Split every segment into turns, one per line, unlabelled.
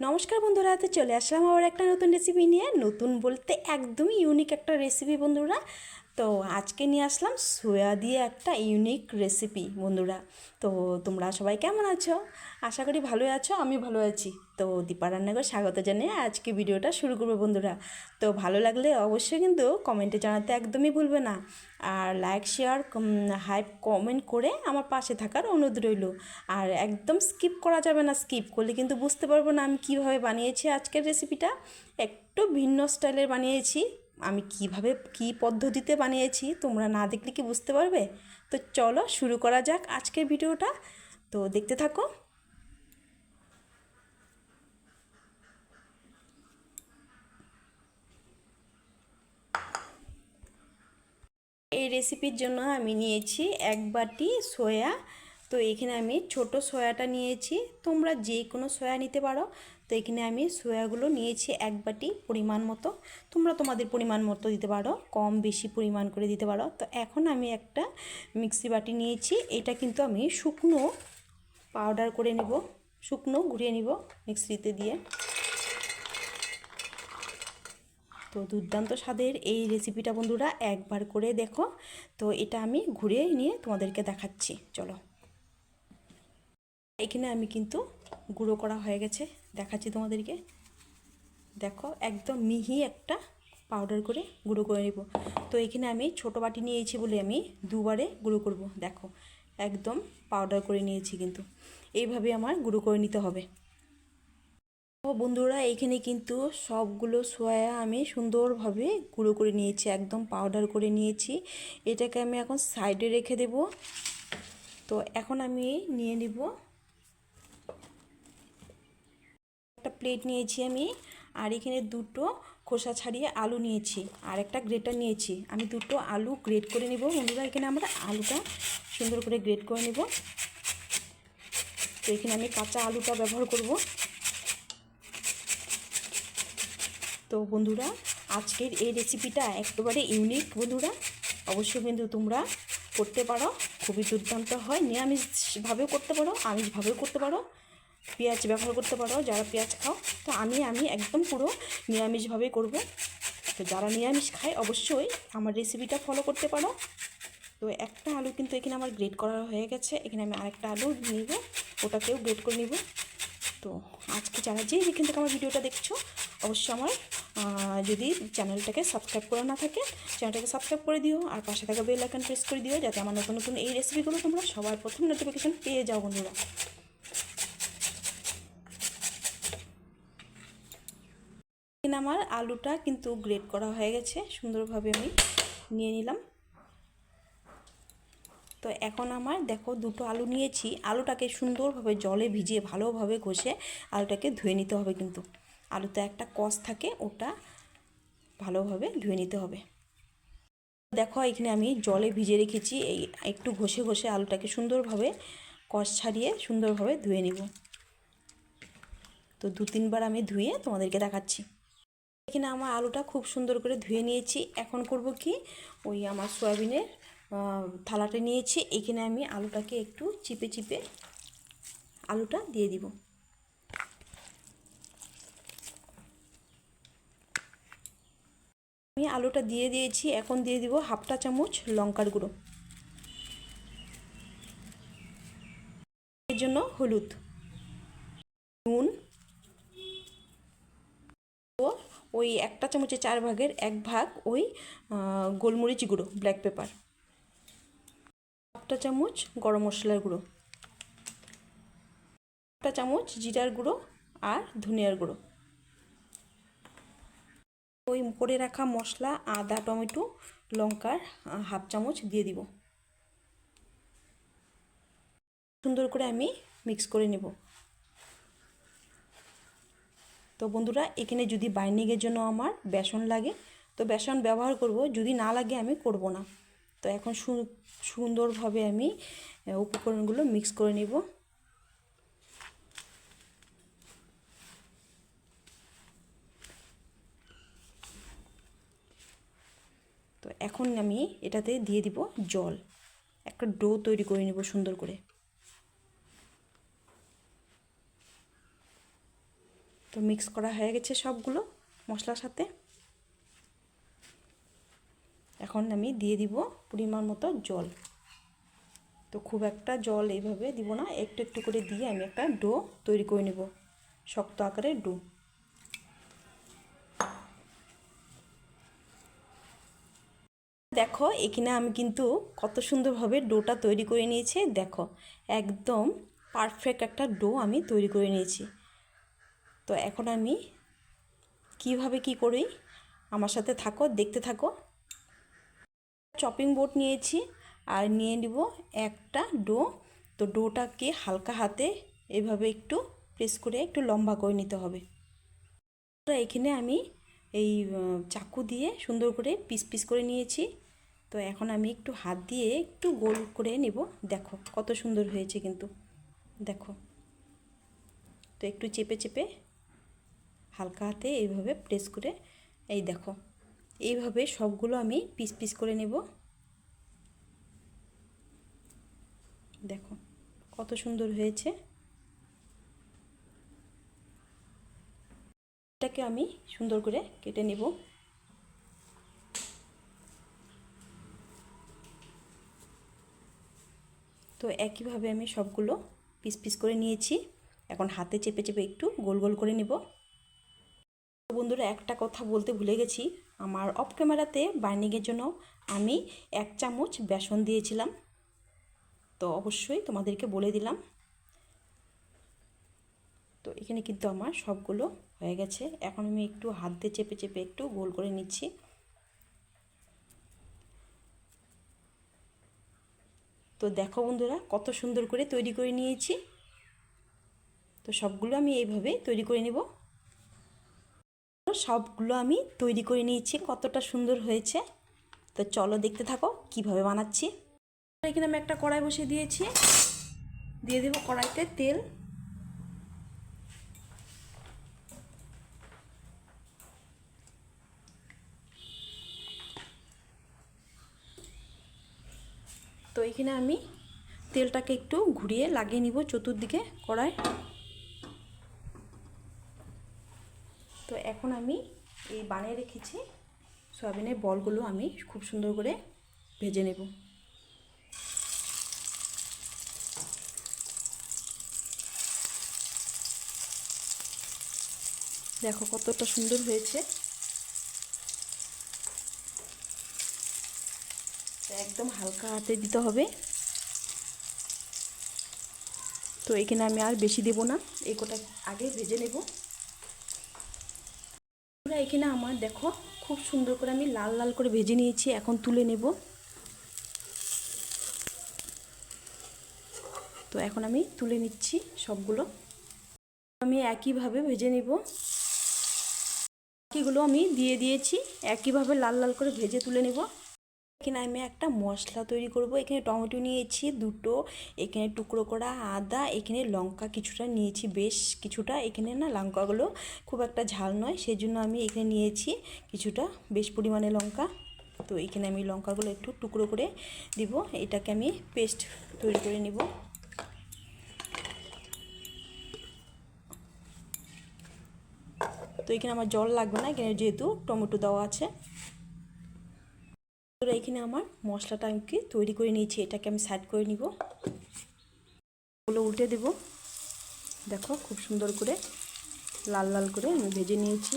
নমস্কার বন্ধুরা, তো চলে আসলাম আবার একটা নতুন রেসিপি নিয়ে। নতুন বলতে একদমই ইউনিক একটা রেসিপি বন্ধুরা। তো আজকে নিয়ে আসলাম সোয়া দিয়ে একটা ইউনিক রেসিপি বন্ধুরা। তো তোমরা সবাই কেমন আছো? আশা করি ভালোই আছো আমি ভালো আছি। তো দীপা রান্নাঘর স্বাগত জানিয়ে আজকে ভিডিওটা শুরু করব, বন্ধুরা। তো ভালো লাগলে অবশ্যই কিন্তু কমেন্টে জানাতে একদমই ভুলবে না। আর লাইক শেয়ার হাইপ কমেন্ট করে আমার পাশে থাকার অনুরোধ রইল। আর একদম স্কিপ করা যাবে না স্কিপ করলে কিন্তু বুঝতে পারব না আমি কীভাবে বানিয়েছি আজকের রেসিপিটা একটু ভিন্ন স্টাইলের বানিয়েছি। আমি কীভাবে, কি পদ্ধতিতে বানিয়েছি তোমরা না দেখলে কি বুঝতে পারবে? তো চলো শুরু করা যাক আজকের ভিডিওটা। তো দেখতে থাকো। এই রেসিপির জন্য আমি নিয়েছি এক বাটি সয়া তো এখানে আমি ছোট সয়াটা নিয়েছি। তোমরা যে কোনো সয়া নিতে পারো। তো এখানে আমি সোয়াগুলো নিয়েছি এক বাটি পরিমাণ মতো। তোমরা তোমাদের পরিমাণ মতো দিতে পারো, কম বেশি পরিমাণ করে দিতে পারো। তো এখন আমি একটা মিক্সি বাটি নিয়েছি, এটা কিন্তু আমি শুকনো পাউডার করে নেব, শুকনো ঘুরিয়ে নিব মিক্সিতে দিয়ে। তো দুর্দান্ত স্বাদের এই রেসিপিটা বন্ধুরা, একবার করে দেখো। তো এটা আমি ঘুরিয়ে নিয়ে তোমাদেরকে দেখাচ্ছি, চলো। এখানে আমি কিন্তু গুঁড়ো করা হয়ে গেছে। দেখাচ্ছি তোমাদেরকে। দেখো, একদম মিহি একটা পাউডার করে গুঁড়ো করে নেব। তো এখানে আমি ছোট বাটি নিয়েছি বলে আমি দুবারে গুঁড়ো করব। দেখো, একদম পাউডার করে নিয়েছি কিন্তু। এইভাবে আমার গুঁড়ো করে নিতে হবে। ও বন্ধুরা এইখানে কিন্তু সবগুলো সোয়া আমি সুন্দরভাবে গুঁড়ো করে নিয়েছি, একদম পাউডার করে নিয়েছি। এটাকে আমি এখন সাইডে রেখে দেব। তো এখন আমি নিয়ে নিব একটা প্লেট নিয়েছি আমি, আর এখানে দুটো খোসা ছাড়িয়ে আলু নিয়েছি, আর একটা গ্রেটার নিয়েছি। আমি দুটো আলু গ্রেট করে নেব। বন্ধুরা, এখানে আমরা আলুটা সুন্দর করে গ্রেট করে নেব। তো এখানে আমি কাঁচা আলুটা ব্যবহার করব। তো বন্ধুরা, আজকের এই রেসিপিটা একেবারে ইউনিক বন্ধুরা। অবশ্যই কিন্তু তোমরা করতে পারো। খুবই দুর্দান্ত হয়। নিরামিষভাবেও করতে পারো, আমিষভাবেও করতে পারো। পেঁয়াজ ব্যবহার করতে পারো, যারা পেঁয়াজ খাও, তো আমি আমি একদম পুরো নিরামিষভাবেই করব। তো যারা নিরামিষ খায়, অবশ্যই আমার রেসিপিটা ফলো করতে পারো। তো একটা আলু কিন্তু এখানে আমার গ্রেট করা হয়ে গেছে। এখানে আমি আরেকটা আলু নিব, ওটাকেও গ্রেট করে নিব। তো আজকে যারা যে যেখান থেকে আমার ভিডিওটা দেখছ, অবশ্যই আমার যদি চ্যানেলটাকে সাবস্ক্রাইব করা না থাকে, চ্যানেলটাকে সাবস্ক্রাইব করে দিও, আর পাশে থাকা বেল আইকন প্রেস করে দিও, যাতে আমার নতুন নতুন এই রেসিপিগুলো তোমরা সবার প্রথম নোটিফিকেশান পেয়ে যাও, বন্ধুরা। আমার আলুটা কিন্তু গ্রেট করা হয়ে গেছে, সুন্দরভাবে আমি নিয়ে নিলাম। তো এখন আমার দেখো দুটো আলু নিয়েছি, আলুটাকে সুন্দরভাবে জলে ভিজিয়ে ভালোভাবে ঘষে আলুটাকে ধুয়ে নিতে হবে কিন্তু। আলুতে একটা কষ থাকে, ওটা ভালোভাবে ধুয়ে নিতে হবে। দেখো এখানে আমি জলে ভিজে রেখেছি, এই একটু ঘষে ঘষে আলুটাকে সুন্দরভাবে কষ ছাড়িয়ে সুন্দরভাবে ধুয়ে নিব। তো দু তিনবার আমি ধুয়ে তোমাদেরকে দেখাচ্ছি। এখানে আমার আলুটা খুব সুন্দর করে ধুয়ে নিয়েছি। এখন করব কি? ওই আমার সয়াবিনের থালাটা নিয়েছি। এখানে আমি আলুটাকে একটু চিপে চিপে আলুটা দিয়ে দিব। আমি আলুটা দিয়ে দিয়েছি। এখন দিয়ে দিব হাফটা চামচ লঙ্কার গুঁড়ো। এর জন্য হলুদ, নুন ও ওই একটা চামচের চার ভাগের এক ভাগ ওই গোলমরিচ গুঁড়ো ব্ল্যাক পেপার একটা চামচ গরম মশলার গুঁড়ো। একটা চামচ জিরার গুঁড়ো আর ধনিয়ার গুঁড়ো। ওই করে রাখা মশলা, আদা, টমেটো, লঙ্কার হাফ চামচ দিয়ে দিব। সুন্দর করে আমি মিক্স করে নেব। তো বন্ধুরা, এখানে যদি বাইন্ডিংয়ের জন্য আমার বেসন লাগে, তো বেসন ব্যবহার করব, যদি না লাগে আমি করব না। তো এখন সুন্দরভাবে আমি উপকরণগুলো মিক্স করে নেব। তো এখন আমি এটাতে দিয়ে দিব জল। একটা ডো তৈরি করে নেব সুন্দর করে। তো মিক্স করা হয়ে গেছে সবগুলো মশলার সাথে। এখন আমি দিয়ে দিব পরিমাণ মতো জল। তো খুব একটা জল এইভাবে দিব না, একটু একটু করে দিয়ে আমি একটা ডো তৈরি করে নেব, শক্ত আকারের ডো। দেখো, এখানে আমি কিন্তু কত সুন্দরভাবে ডোটা তৈরি করে নিয়েছি, দেখো, একদম পারফেক্ট একটা ডো আমি তৈরি করে নিয়েছি। তো এখন আমি কীভাবে কি করি? আমার সাথে থাকো, দেখতে থাকো। চপিং বোর্ড নিয়েছি আর নিয়ে নিব একটা ডো। তো ডোটাকে হালকা হাতে এভাবে একটু প্রেস করে একটু লম্বা করে নিতে হবে। এখানে আমি এই চাকু দিয়ে সুন্দর করে পিস পিস করে নিয়েছি। তো এখন আমি একটু হাত দিয়ে একটু গোল করে নেব। দেখো কত সুন্দর হয়েছে কিন্তু। দেখো। তো একটু চেপে চেপে হালকা হাতে এইভাবে প্রেস করে, এই দেখো, এইভাবে সবগুলো আমি পিস পিস করে নেব। দেখো, কত সুন্দর হয়েছে। এটাকে আমি সুন্দর করে কেটে নেব। তো একইভাবে আমি সবগুলো পিস পিস করে নিয়েছি। এখন হাতে চেপে চেপে একটু গোল গোল করে নেব। বন্ধুরা একটা কথা বলতে ভুলে গেছি। আমার অফ ক্যামেরাতে বাইন্ডিংয়ের জন্য আমি এক চামচ বেসন দিয়েছিলাম। তো অবশ্যই তোমাদেরকে বলে দিলাম। তো এখানে কিন্তু আমার সবগুলো হয়ে গেছে। এখন আমি একটু হাত দিয়ে চেপে চেপে একটু গোল করে নিচ্ছি। তো দেখো বন্ধুরা, কত সুন্দর করে তৈরি করে নিয়েছি। তো সবগুলো আমি এইভাবে তৈরি করে নেব। সবগুলো আমি তৈরি করে নিয়েছি, কতটা সুন্দর হয়েছে। তো চলো দেখতে থাকো কীভাবে বানাচ্ছি। এখানে আমি একটা কড়াই বসিয়ে দিয়েছি। দিয়ে দেবো কড়াইতে তেল। তো এখানে আমি তেলটাকে একটু ঘুরিয়ে লাগিয়ে নিব চতুর্দিকে কড়াই। তো এখন আমি এই বানিয়ে রেখেছি সয়াবিনের বলগুলো আমি খুব সুন্দর করে ভেজে নেব। দেখো কতটা সুন্দর হয়েছে। একদম হালকা হাতে দিতে হবে। তো এখানে আমি আর বেশি দেব না, এই কটা আগে ভেজে নেব। এখানে আমার, দেখো, খুব সুন্দর করে আমি লাল লাল করে ভেজে নিয়েছি, এখন তুলে নেব। তো এখন আমি তুলে নিচ্ছি সবগুলো। আমি একইভাবে ভেজে নেব। বাকিগুলো আমি দিয়ে দিয়েছি, একইভাবে লাল লাল করে ভেজে তুলে নেব। এখানে আমি একটা মশলা তৈরি করব। এখানে টমেটো নিয়েছি দুটো, এখানে টুকরো করা আদা, এখানে লঙ্কা কিছুটা নিয়েছি, বেশ কিছুটা। এখানে না লঙ্কাগুলো খুব একটা ঝাল নয় সেই জন্য আমি এখানে নিয়েছি কিছুটা, বেশ পরিমাণে লঙ্কা। তো এখানে আমি লঙ্কাগুলো একটু টুকরো করে দিব, এটাকে আমি পেস্ট তৈরি করে নিব। তো এখানে আমার জল লাগবে না, এখানে যেহেতু টমেটো দেওয়া আছে। তো এখানে আমার মশলাটা আমি তৈরি করে নিয়েছি, এটাকে আমি সাইড করে নিব। ওগুলো উল্টে দেব। দেখো, খুব সুন্দর করে লাল লাল করে আমি ভেজে নিয়েছি।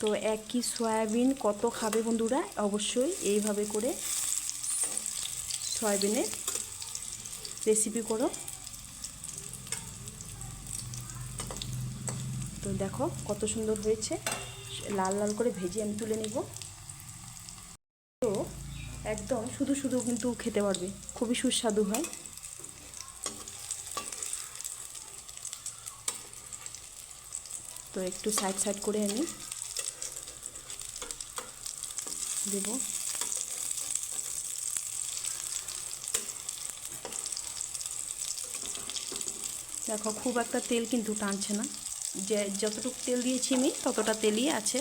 তো একই সয়াবিন কত খাবে বন্ধুরা? অবশ্যই এইভাবে করে সয়াবিনের রেসিপি করো। তো দেখো কত সুন্দর হয়েছে। লাল লাল করে ভেজে আমি তুলে নিব। তো একদম শুধু শুধু কিন্তু খেতে পারবে। খুবই সুস্বাদু হয়। তো একটু সাইড সাইড করে আমি দেবো। দেখো, খুব একটা তেল কিন্তু টানছে না। যে যতটুকু তেল দিয়েছি আমি, ততটা তেলই আছে।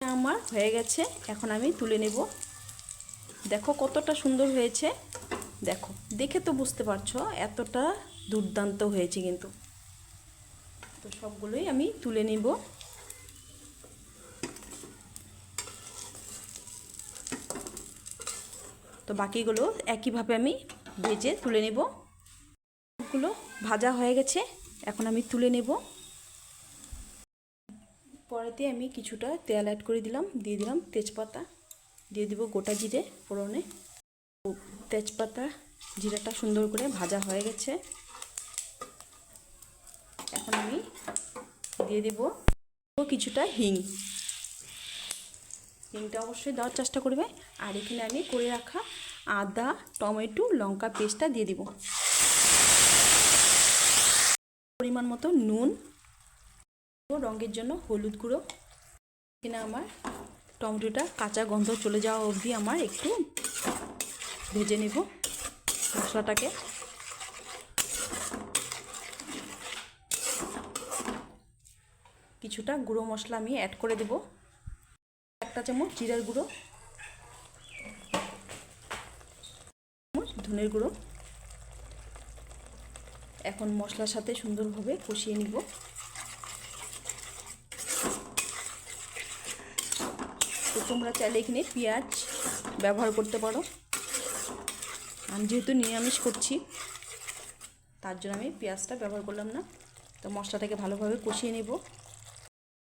আমার হয়ে গেছে, এখন আমি তুলে নেব। দেখো কতটা সুন্দর হয়েছে। দেখো, দেখে তো বুঝতে পারছ, এতটা দুর্দান্ত হয়েছে কিন্তু। তো সবগুলোই আমি তুলে নিব। তো বাকিগুলো একইভাবে আমি ভেজে তুলে নেব। সবগুলো ভাজা হয়ে গেছে। এখন আমি তুলে নেব। পরেতে আমি কিছুটা তেল অ্যাড করে দিলাম, দিয়ে দিলাম তেজপাতা। দিয়ে দিব গোটা জিরে ফোড়নে। তেজপাতা জিরাটা সুন্দর করে ভাজা হয়ে গেছে। এখন আমি দিয়ে দেব কিছুটা হিং। হিংটা অবশ্যই দেওয়ার চেষ্টা করবে। আর এখানে আমি করে রাখা আদা, টমেটো, লঙ্কা পেস্টটা দিয়ে দিব। পরিমাণ মতো নুন, রঙের জন্য হলুদ গুঁড়ো। এখানে আমার টমেটোটা কাঁচা গন্ধ চলে যাওয়া অবধি আমার একটু ভেজে নেব মশলাটাকে। কিছুটা গুঁড়ো মশলা আমি অ্যাড করে দেব। একটা চামচ জিরার গুঁড়ো ধনের গুঁড়ো। এখন মশলার সাথে সুন্দরভাবে কষিয়ে নিব। তো তোমরা চাইলে এখানে পেঁয়াজ ব্যবহার করতে পারো। আমি যেহেতু নিরামিষ করছি, তার জন্য আমি পেঁয়াজটা ব্যবহার করলাম না। তো মশলাটাকে ভালোভাবে কষিয়ে নেব।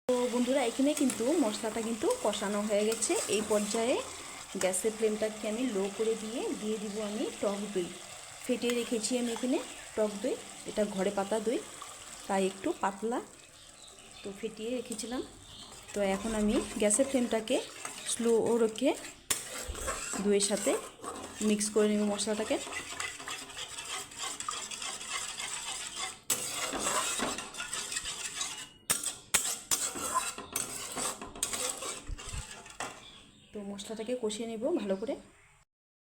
তো বন্ধুরা, এখানে কিন্তু মশলাটা কিন্তু কষানো হয়ে গেছে। এই পর্যায়ে গ্যাসের ফ্লেমটাকে আমি লো করে দিয়ে দিয়ে দিব আমি টক দই। ফেটিয়ে রেখেছি আমি এখানে। টক দই, এটা ঘরে পাতা দই, তাই একটু পাতলা তো ফেটিয়ে রেখেছিলাম। তো এখন আমি গ্যাসের ফ্লেমটাকে স্লো রেখে দইয়ের সাথে মিক্স করে নেব মশলাটাকে। তো মশলাটাকে কষিয়ে নেব ভালো করে।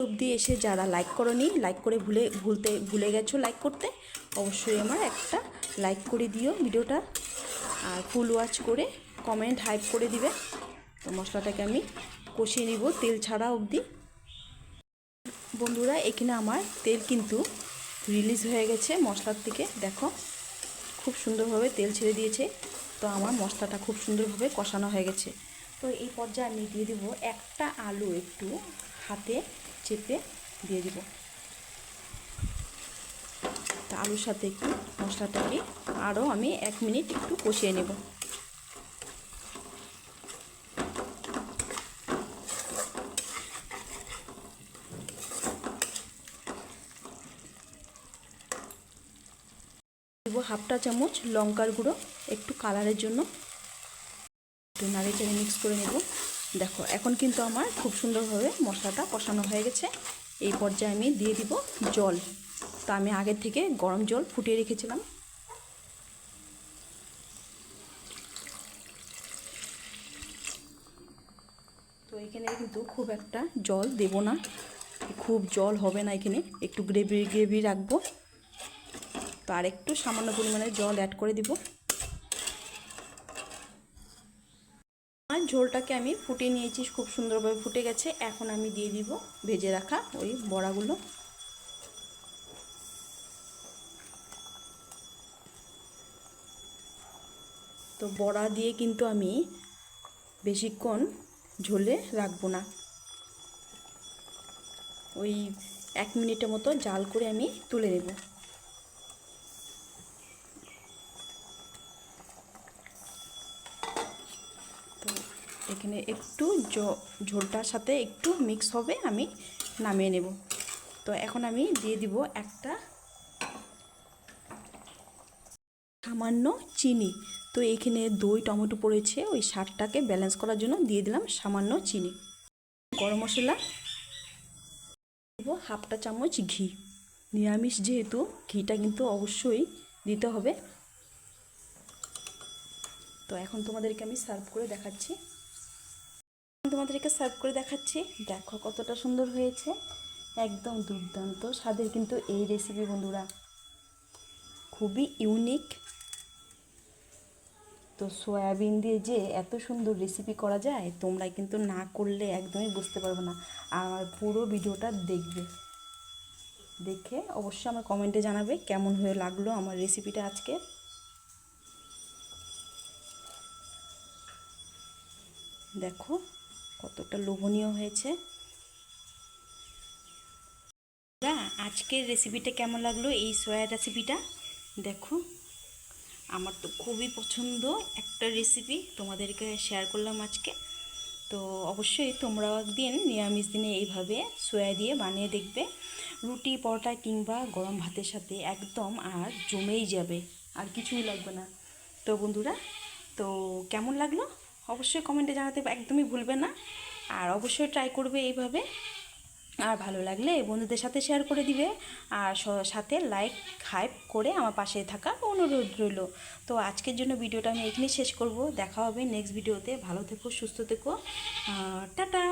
অবধি এসে যারা লাইক করনি লাইক করে ভুলে, ভুলতে, ভুলে গেছো লাইক করতে, অবশ্যই আমার একটা লাইক করে দিও ভিডিওটা। আর ফুল ওয়াচ করে কমেন্ট হাইপ করে দিবে। তো মশলাটাকে আমি কষিয়ে নিব তেল ছাড়া অবধি। বন্ধুরা, এখানে আমার তেল কিন্তু রিলিজ হয়ে গেছে মশলার থেকে। দেখো, খুব সুন্দরভাবে তেল ছেড়ে দিয়েছে। তো আমার মশলাটা খুব সুন্দরভাবে কষানো হয়ে গেছে। তো এই পর্যায়ে আমি দিয়ে দেবো একটা আলু একটু হাতে। চেপে দিয়ে দিব। তো আলুর সাথে একটু মশলাটাকে আরও আমি এক মিনিট একটু কষিয়ে নেব। হাফটা চামচ লঙ্কার গুঁড়ো, একটু কালারের জন্য। একটু নাড়ি চাড়ি মিক্স করে নেব। দেখো, এখন কিন্তু আমার খুব সুন্দরভাবে মশলাটা কষানো হয়ে গেছে। এই পর্যায়ে আমি দিয়ে দিব জল। তো আমি আগের থেকে গরম জল ফুটিয়ে রেখেছিলাম। তো এখানে কিন্তু খুব একটা জল দেব না। খুব জল হবে না এখানে। একটু গ্রেভি গ্রেভি রাখব। তো আর একটু সামান্য পরিমাণে জল অ্যাড করে দিব। ঝোলটাকে আমি ফুটিয়ে নিয়েছি, খুব সুন্দরভাবে ফুটে গেছে। এখন আমি দিয়ে দিব ভেজে রাখা ওই বড়াগুলো। তো বড়া দিয়ে কিন্তু আমি বেশিক্ষণ ঝোলে রাখব না। ওই এক মিনিটের মতো জাল করে আমি তুলে নেব তো এখানে একটু ঝোলটার সাথে একটু মিক্স হবে, আমি নামিয়ে নেব। তো এখন আমি দিয়ে দিব একটা সামান্য চিনি। তো এখানে দই, টমেটো পড়েছে, ওই স্বাদটাকে ব্যালেন্স করার জন্য দিয়ে দিলাম সামান্য চিনি। গরম মশলা দেবো হাফটা চামচ ঘি। নিরামিষ যেহেতু, ঘিটা কিন্তু অবশ্যই দিতে হবে। তো এখন তোমাদেরকে আমি সার্ভ করে দেখাচ্ছি। তোমাদেরকে সার্ভ করে দেখাচ্ছি। দেখো কতটা সুন্দর হয়েছে। একদম দুর্দান্ত স্বাদের কিন্তু এই রেসিপি বন্ধুরা। খুবই ইউনিক তো সয়াবিন দিয়ে যে এত সুন্দর রেসিপি করা যায়, তোমরা কিন্তু না করলে একদমই বুঝতে পারবে না। আর পুরো ভিডিওটা দেখবে। দেখে অবশ্যই আমার কমেন্টে জানাবে কেমন হয়ে লাগল আমার রেসিপিটা আজকে। দেখো। কতটা লোভনীয় হয়েছে। আজকের রেসিপিটা কেমন লাগল? এই সয়া রেসিপিটা দেখো, আমার তো খুবই পছন্দ একটা রেসিপি তোমাদেরকে শেয়ার করলাম আজকে। তো অবশ্যই তোমরাও একদিন নিরামিষ দিনে এইভাবে সয়া দিয়ে বানিয়ে দেখবে। রুটি, পরোটা কিংবা গরম ভাতের সাথে একদম আর জমেই যাবে, আর কিছুই লাগবে না। তো বন্ধুরা, তো কেমন লাগল? অবশ্যই কমেন্টে জানাতে একদমই ভুলবে না। আর অবশ্যই ট্রাই করবে এইভাবে। আর ভালো লাগলে বন্ধুদের সাথে শেয়ার করে দিবে। আর সাথে লাইক হাইপ করে আমার পাশে থাকা অনুরোধ রইল। তো আজকের জন্য ভিডিওটা আমি এখানেই শেষ করব। দেখা হবে নেক্সট ভিডিওতে ভালো থেকো, সুস্থ থেকো। টাটা!